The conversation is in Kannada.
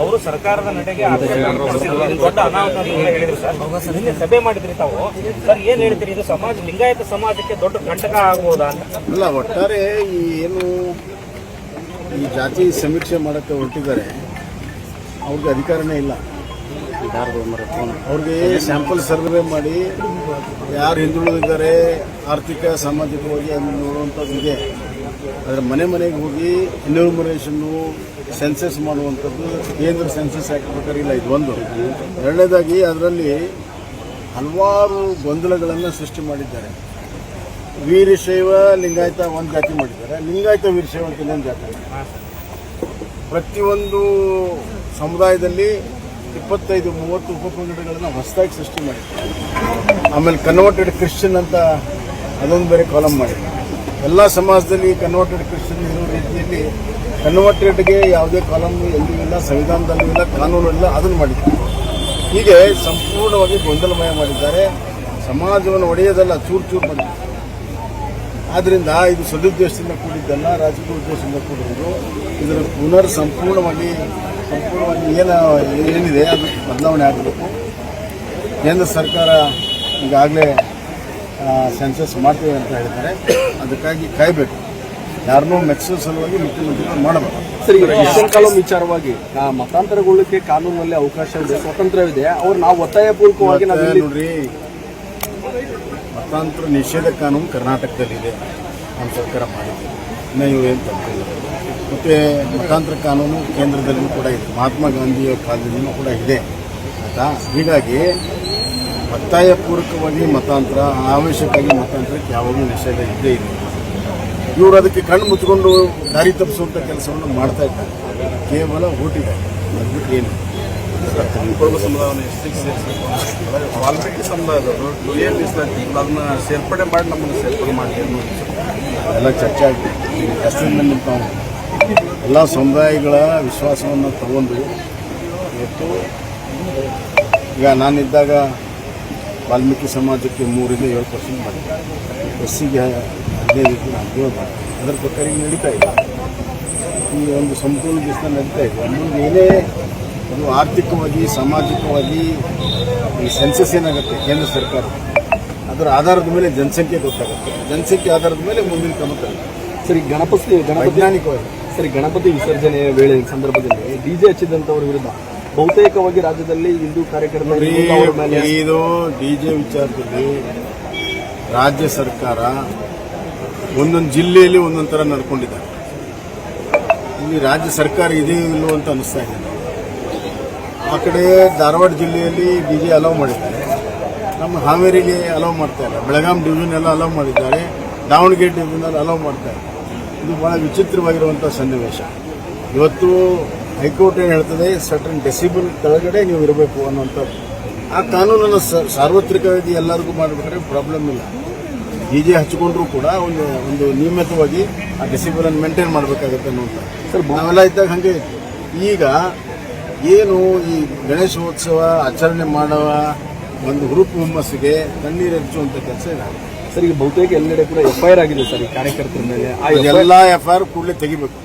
ಅವರು ಸರ್ಕಾರದ ನಡೆಗೆ ದೊಡ್ಡ ಅನಾಹುತ ಹೇಳಿದ್ರು ಸರ್. ನಿನ್ನೆ ಸಭೆ ಮಾಡಿದ್ರಿ ತಾವು. ಸರ್ ಏನ್ ಹೇಳ್ತೀರಿ? ಇದು ಸಮಾಜ ಲಿಂಗಾಯತ ಸಮಾಜಕ್ಕೆ ದೊಡ್ಡ ಕಂಟಕ ಆಗ್ಬೋದಾ ಅಂತ. ಅಲ್ಲ ಒಟ್ಟಾರೆ ಈ ಏನು ಈ ಜಾತಿ ಸಮೀಕ್ಷೆ ಮಾಡಕ್ಕೆ ಹೊರಟಿದ್ದಾರೆ ಅವ್ರಿಗೆ ಅಧಿಕಾರನೇ ಇಲ್ಲ. ಅವ್ರಿಗೆ ಸ್ಯಾಂಪಲ್ ಸರ್ವೆ ಮಾಡಿ ಯಾರು ಹಿಂದುಳಿದಿದ್ದಾರೆ ಆರ್ಥಿಕ ಸಾಮಾಜಿಕವಾಗಿ ಅದನ್ನು ನೋಡುವಂಥದ್ದು ಇದೆ. ಆದರೆ ಮನೆ ಮನೆಗೆ ಹೋಗಿ ಎನ್ಯೂಮರೇಷನ್ನು ಸೆನ್ಸಸ್ ಮಾಡುವಂಥದ್ದು ಕೇಂದ್ರ ಸೆನ್ಸಸ್ ಆ್ಯಕ್ಟ್ ಪ್ರಕಾರ ಇಲ್ಲ, ಇದು ಒಂದು. ಎರಡನೇದಾಗಿ ಅದರಲ್ಲಿ ಹಲವಾರು ಗೊಂದಲಗಳನ್ನು ಸೃಷ್ಟಿ ಮಾಡಿದ್ದಾರೆ. ವೀರಶೈವ ಲಿಂಗಾಯತ ಒಂದು ಜಾತಿ ಮಾಡಿದ್ದಾರೆ. ಲಿಂಗಾಯತ, ವೀರಶೈವ ಅಂತ ಇನ್ನೊಂದು ಜಾತಿ ಪ್ರತಿಯೊಂದು ಸಮುದಾಯದಲ್ಲಿ ಇಪ್ಪತ್ತೈದು, ಮೂವತ್ತು ಉಪಪಂಗಡಗಳನ್ನು ಹೊಸದಾಗಿ ಸೃಷ್ಟಿ ಮಾಡಿದ್ದಾರೆ. ಆಮೇಲೆ ಕನ್ವರ್ಟೆಡ್ ಕ್ರಿಶ್ಚಿಯನ್ ಅಂತ ಅದೊಂದು ಬೇರೆ ಕಾಲಮ್ ಮಾಡಿದ್ದಾರೆ. ಎಲ್ಲ ಸಮಾಜದಲ್ಲಿ ಕನ್ವರ್ಟೆಡ್ ಕ್ರಿಶ್ಚಿಯನ್ ಇರೋ ರೀತಿಯಲ್ಲಿ ಕನ್ವರ್ಟೆಡ್ಗೆ ಯಾವುದೇ ಕಾಲಮ್ ಎಲ್ಲೂ ಇಲ್ಲ, ಸಂವಿಧಾನದಲ್ಲೂ ಇಲ್ಲ, ಕಾನೂನು ಇಲ್ಲ, ಅದನ್ನು ಮಾಡಿದ್ದಾರೆ. ಹೀಗೆ ಸಂಪೂರ್ಣವಾಗಿ ಗೊಂದಲಮಯ ಮಾಡಿದ್ದಾರೆ. ಸಮಾಜವನ್ನು ಒಡೆಯೋದಲ್ಲ, ಚೂರು ಚೂರು ಬಂದಿದೆ. ಆದ್ದರಿಂದ ಇದು ಸದುದ್ದೇಶದಿಂದ ಕೂಡಿದ್ದಲ್ಲ ರಾಜಕೀಯ ಉದ್ದೇಶದಿಂದ ಕೂಡಿರುವುದು ಇದರ ಪುನರ್ ಸಂಪೂರ್ಣವಾಗಿ ಸಂಪೂರ್ಣವಾಗಿ ಏನು, ಏನಿದೆ, ಅದು ಬದಲಾವಣೆ ಆಗಬೇಕು. ಕೇಂದ್ರ ಸರ್ಕಾರ ಈಗಾಗಲೇ ಸೆನ್ಸಸ್ ಮಾಡ್ತೀವಿ ಅಂತ ಹೇಳ್ತಾರೆ ಅದಕ್ಕಾಗಿ ಕಾಯಬೇಕು. ಯಾರನ್ನೂ ಮೆಚ್ಚುವ ಸಲುವಾಗಿ ಮುಖ್ಯಮಂತ್ರಿಗಳು ಮಾಡಬೇಕು. ಸರಿ ಕ್ರಿಶ್ಚಿಯನ್ ಕಾಲಂ ವಿಚಾರವಾಗಿ ಮತಾಂತರಗೊಳ್ಳಕ್ಕೆ ಕಾನೂನಲ್ಲಿ ಅವಕಾಶ ಇದೆ ಸ್ವತಂತ್ರವಿದೆ ಅವ್ರು ನಾವು ಒತ್ತಾಯ ಪೂರ್ವಕವಾಗಿ ನೋಡ್ರಿ ಮತಾಂತರ ನಿಷೇಧ ಕಾನೂನು ಕರ್ನಾಟಕದಲ್ಲಿದೆ. ನಮ್ಮ ಸರ್ಕಾರ ಮಾಡಿದೆ. ಇನ್ನು ಇವು ಏನು ತಪ್ಪಿಲ್ಲ. ಮತ್ತು ಮತಾಂತರ ಕಾನೂನು ಕೇಂದ್ರದಲ್ಲೂ ಕೂಡ ಇದೆ. ಮಹಾತ್ಮ ಗಾಂಧಿಯ ಕಾಲದಲ್ಲಿಯೂ ಕೂಡ ಇದೆ. ಆಯ್ತಾ? ಹೀಗಾಗಿ ಒತ್ತಾಯಪೂರ್ವಕವಾಗಿ ಮತಾಂತರ ಆವೇಶಕ್ಕಾಗಿ ಮತಾಂತರಕ್ಕೆ ಯಾವಾಗಲೂ ನಿಷೇಧ ಇದ್ದೇ ಇದೆ ಇವರು ಅದಕ್ಕೆ ಕಣ್ಣು ಮುಚ್ಚಿಕೊಂಡು ದಾರಿ ತಪ್ಪಿಸುವಂಥ ಕೆಲಸವನ್ನು ಮಾಡ್ತಾ ಇದ್ದಾರೆ. ಕೇವಲ ಓಟಿದೆ. ಅದು ಬಿಟ್ಟು ಏನು ಕುರುಬ ಸಮುದಾಯವನ್ನು ಎಷ್ಟಿಗೆ ಸೇರಿಸಬೇಕು ವಾಲ್ಮೀಕಿ ಸಮುದಾಯದವರು ಏನು ಮೀಸಲಾತಿ ಅದನ್ನ ಸೇರ್ಪಡೆ ಮಾಡಿ ನಮ್ಮನ್ನು ಸೇರ್ಪಡೆ ಮಾಡಿ ಎಲ್ಲ ಚರ್ಚೆ ಆಗಿದೆ. ಕಷ್ಟದಲ್ಲಿ ನಾವು ಎಲ್ಲ ಸಮುದಾಯಗಳ ವಿಶ್ವಾಸವನ್ನು ತಗೊಂಡು, ಇವತ್ತು ಈಗ ನಾನಿದ್ದಾಗ ವಾಲ್ಮೀಕಿ ಸಮಾಜಕ್ಕೆ ಮೂರಿಂದ ಏಳು ಪರ್ಸೆಂಟ್ ಮಾಡಿದೆ ಎಸ್ಸಿಗೆ ಹದಿನೈದು ಹದಿನೇಳು ಮಾಡಿದೆ ಅದರ ಪ್ರಕಾರ ಈಗ ನಡೀತಾ ಇದೆ. ಈ ಒಂದು ಸಂಪೂರ್ಣ ದಿವಸ ನಡೀತಾ ಇದೆ. ಮುಂದೆ ಏನೇ ಒಂದು ಆರ್ಥಿಕವಾಗಿ ಸಾಮಾಜಿಕವಾಗಿ ಈ ಸೆನ್ಸಸ್ ಏನಾಗುತ್ತೆ? ಕೇಂದ್ರ ಸರ್ಕಾರ. ಅದರ ಆಧಾರದ ಮೇಲೆ ಜನಸಂಖ್ಯೆ ಗೊತ್ತಾಗುತ್ತೆ. ಜನಸಂಖ್ಯೆ ಆಧಾರದ ಮೇಲೆ ಮುಂದಿನ ಕ್ರಮ. ಸರಿ ಗಣಪತಿ ಗಣಪತಿ ವೈಜ್ಞಾನಿಕವಾಗಿ. ಸರಿ ಗಣಪತಿ ವಿಸರ್ಜನೆಯ ವೇಳೆ ಸಂದರ್ಭದಲ್ಲಿ ಡಿ ಜೆ ಹಚ್ಚಿದಂಥವ್ರ ವಿರುದ್ಧ ಬಹುತೇಕವಾಗಿ ರಾಜ್ಯದಲ್ಲಿ ಹಿಂದೂ ಮೇಲೆ ಇದು ಡಿಜೆ ವಿಚಾರದಲ್ಲಿ ರಾಜ್ಯ ಸರ್ಕಾರ ಒಂದೊಂದು ಜಿಲ್ಲೆಯಲ್ಲಿ ಒಂದೊಂದು ಥರ ನಡ್ಕೊಂಡಿದ್ದಾರೆ. ಇಲ್ಲಿ ರಾಜ್ಯ ಸರ್ಕಾರ ಇದೆಯೋ ಇಲ್ಲೋ ಅಂತ ಅನಿಸ್ತಾ ಇದೆ. ಆ ಕಡೆ ಧಾರವಾಡ ಜಿಲ್ಲೆಯಲ್ಲಿ ಡಿಜೆ ಅಲೌ ಮಾಡಿದ್ದಾರೆ. ನಮ್ಮ ಹಾವೇರಿಗೆ ಅಲೌ ಮಾಡ್ತಾ ಇಲ್ಲ. ಬೆಳಗಾಂ ಡಿವಿಷನ್ ಎಲ್ಲ ಅಲೌ ಮಾಡಿದ್ದಾರೆ. ದಾವಣಗೆರೆ ಡಿವಿಷನ್ ಅಲೌ ಮಾಡ್ತಾರೆ ಇಲ್ಲ. ಇದು ಬಹಳ ವಿಚಿತ್ರವಾಗಿರುವಂಥ ಸನ್ನಿವೇಶ. ಇವತ್ತು ಹೈಕೋರ್ಟ್ ಏನು ಹೇಳ್ತದೆ ಸರ್ಟನ್ ಡೆಸಿಬಲ್ ಕೆಳಗಡೆ ನೀವು ಇರಬೇಕು ಅನ್ನುವಂಥದ್ದು ಆ ಕಾನೂನನ್ನು ಸಾರ್ವತ್ರಿಕವಾಗಿ ಎಲ್ಲರಿಗೂ ಮಾಡಬೇಕಾದ್ರೆ ಪ್ರಾಬ್ಲಮ್ ಇಲ್ಲ. ಡಿಜೆ ಹಚ್ಕೊಂಡ್ರು ಕೂಡ ಒಂದು ಒಂದು ನಿಯಮಿತವಾಗಿ ಆ ಡೆಸಿಬಲ್ ಅನ್ನು ಮೇಂಟೈನ್ ಮಾಡಬೇಕಾಗುತ್ತೆ ಅನ್ನುವಂಥ ಸರ್ ನಾವೆಲ್ಲ ಇದ್ದಾಗ ಹಾಗೆ. ಈಗ ಏನು ಈ ಗಣೇಶೋತ್ಸವ ಆಚರಣೆ ಮಾಡುವ ಒಂದು ಹುರುಪು ಹುಮ್ಮಸ್ಸಿಗೆ ತಣ್ಣೀರು ಹೆಚ್ಚುವಂಥ ಕೆಲಸ ಇಲ್ಲ. ಸರ್ ಈಗ ಬಹುತೇಕ ಎಲ್ಲೆಡೆ ಕೂಡ ಎಫ್ ಐ ಆರ್ ಆಗಿದೆ ಸರ್ ಈ ಕಾರ್ಯಕರ್ತರ ಮೇಲೆ. ಎಲ್ಲ ಎಫ್ ಐ ಆರ್ ಕೂಡಲೇ ತೆಗಿಬೇಕು.